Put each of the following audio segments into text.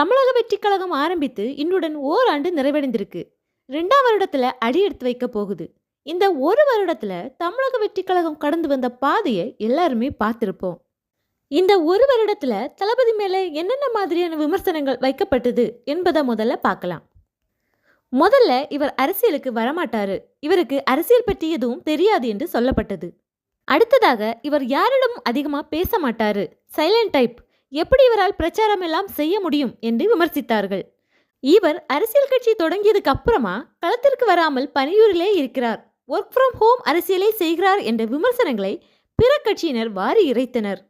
தமிழக வெற்றிக் கழகம் ஆரம்பித்து இன்றுடன் ஓராண்டு நிறைவடைந்திருக்கு. ரெண்டாம் வருடத்தில் அடி எடுத்து வைக்க போகுது. இந்த ஒரு வருடத்தில் தமிழக வெற்றிக் கழகம் கடந்து வந்த பாதையை எல்லாருமே பார்த்துருப்போம். இந்த ஒரு வருடத்தில் தளபதி மேலே என்னென்ன மாதிரியான விமர்சனங்கள் வைக்கப்பட்டது என்பதை முதல்ல பார்க்கலாம். முதல்ல இவர் அரசியலுக்கு வரமாட்டாரு. இவருக்கு அரசியல் பற்றி எதுவும் தெரியாது என்று சொல்லப்பட்டது. அடுத்ததாக இவர் யாரிடமும் அதிகமாக பேச மாட்டாரு. சைலண்ட் டைப் எப்படி இவரால் பிரச்சாரம் எல்லாம் செய்ய முடியும் என்று விமர்சித்தார்கள். இவர் அரசியல் கட்சி தொடங்கியதுக்கு அப்புறமா களத்திற்கு வராமல் பணியூரிலே இருக்கிறார். ஒர்க் ஃப்ரம் ஹோம் அரசியலை செய்கிறார் என்ற விமர்சனங்களை பிற கட்சியினர் வாரி இறைத்தனர்.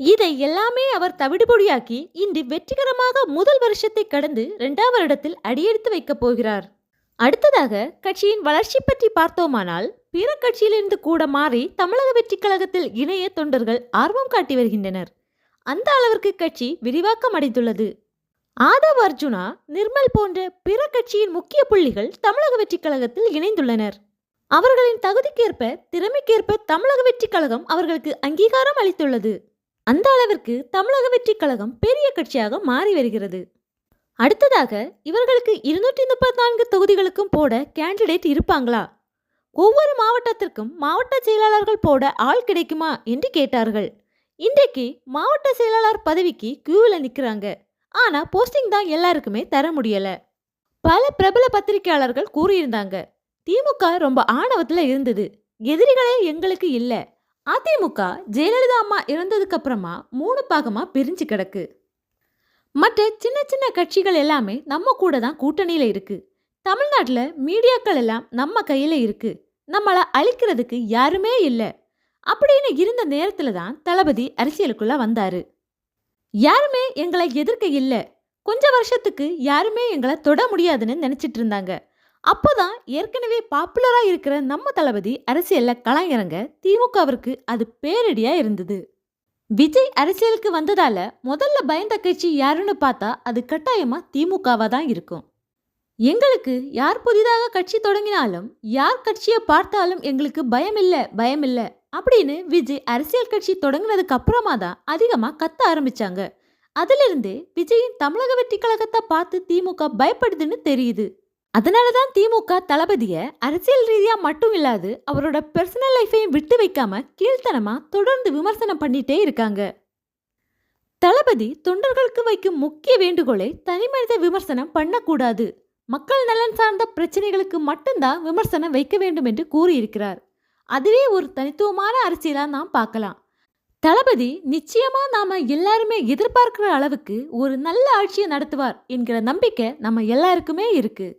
இதை எல்லாமே அவர் தவிடுபொடியாக்கி இன்று வெற்றிகரமாக முதல் வருஷத்தை கடந்து இரண்டாம் வருடத்தில் அடியெடுத்து வைக்கப் போகிறார். அடுத்ததாக கட்சியின் வளர்ச்சி பற்றி பார்த்தோமானால் பிற கட்சியிலிருந்து கூட மாறி தமிழக வெற்றிக் கழகத்தில் இணைய தொண்டர்கள் ஆர்வம் காட்டி வருகின்றனர். அந்த அளவிற்கு கட்சி விரிவாக்கம் அடைந்துள்ளது. ஆதவ் அர்ஜுனா நிர்மல் போன்ற பிற கட்சியின் முக்கிய புள்ளிகள் தமிழக வெற்றிக் கழகத்தில் இணைந்துள்ளனர். அவர்களின் தகுதிக்கேற்ப திறமைக்கேற்ப தமிழக வெற்றிக் கழகம் அவர்களுக்கு அங்கீகாரம் அளித்துள்ளது. அந்த அளவிற்கு தமிழக வெற்றிக் கழகம் பெரிய கட்சியாக மாறி வருகிறது. அடுத்ததாக இவர்களுக்கு இருநூற்றி முப்பத்தி நான்கு தொகுதிகளுக்கும் போட கேண்டிடேட் இருப்பாங்களா? ஒவ்வொரு மாவட்டத்திற்கும் மாவட்ட செயலாளர்கள் போட ஆள் கிடைக்குமா என்று கேட்டார்கள். இன்றைக்கு மாவட்ட செயலாளர் பதவிக்கு கியூவில் நிற்கிறாங்க ஆனால் போஸ்டிங் தான் எல்லாருக்குமே தர முடியலை. பல பிரபல பத்திரிகையாளர்கள் கூறியிருந்தாங்க. திமுக ரொம்ப ஆணவத்தில் இருந்தது. எதிரிகளே எங்களுக்கு இல்லை. அதிமுக ஜெயலலிதா அம்மா இறந்ததுக்கு அப்புறமா மூணு பாகமாக பிரிஞ்சு கிடக்கு. மற்ற சின்ன சின்ன கட்சிகள் எல்லாமே நம்ம கூட தான் கூட்டணியில் இருக்குது தமிழ்நாட்டில் மீடியாக்கள் எல்லாம் நம்ம கையில் இருக்குது நம்மளை அழிக்கிறதுக்கு யாருமே இல்லை. அப்படின்னு இருந்த நேரத்துல தான் தளபதி அரசியலுக்குள்ள வந்தாரு. யாருமே எங்களை எதிர்க்க இல்லை. கொஞ்ச வருஷத்துக்கு யாருமே எங்களை தொட முடியாதுன்னு நினைச்சிட்டு இருந்தாங்க. அப்போதான் ஏற்கனவே பாப்புலரா இருக்கிற நம்ம தளபதி அரசியல்ல கலாயிறங்க திமுகவிற்கு அது பேரடியா இருந்தது. விஜய் அரசியலுக்கு வந்ததால முதல்ல பயந்த கட்சி யாருன்னு பார்த்தா அது கட்டாயமா திமுகவா தான் இருக்கும். எங்களுக்கு யார் புதிதாக கட்சி தொடங்கினாலும் யார் கட்சியை பார்த்தாலும் எங்களுக்கு பயம் இல்லை பயம் இல்லை அப்படின்னு விஜய் அரசியல் கட்சி தொடங்கினதுக்கு அப்புறமா தான் அதிகமாக கத்த ஆரம்பிச்சாங்க. அதிலிருந்து விஜயின் தமிழக வெற்றி கழகத்தை பார்த்து திமுக பயப்படுதுன்னு தெரியுது. அதனால தான் திமுக தளபதியை அரசியல் ரீதியாக மட்டும் இல்லாது அவரோட பர்சனல் லைஃபையும் விட்டு வைக்காம கீழ்த்தனமாக தொடர்ந்து விமர்சனம் பண்ணிட்டே இருக்காங்க. தளபதி தொண்டர்களுக்கு வைக்கும் முக்கிய வேண்டுகோளை தனிமனித விமர்சனம் பண்ணக்கூடாது. மக்கள் நலன் சார்ந்த பிரச்சனைகளுக்கு மட்டும்தான் விமர்சனம் வைக்க வேண்டும் என்று கூறியிருக்கிறார். அதுவே ஒரு தனித்துவமான அரசியலாக நாம் பார்க்கலாம். தளபதி நிச்சயமா நாம எல்லாருமே எதிர்பார்க்கிற அளவுக்கு ஒரு நல்ல ஆட்சியை நடத்துவார் என்கிற நம்பிக்கை நம்ம எல்லாருக்குமே இருக்குது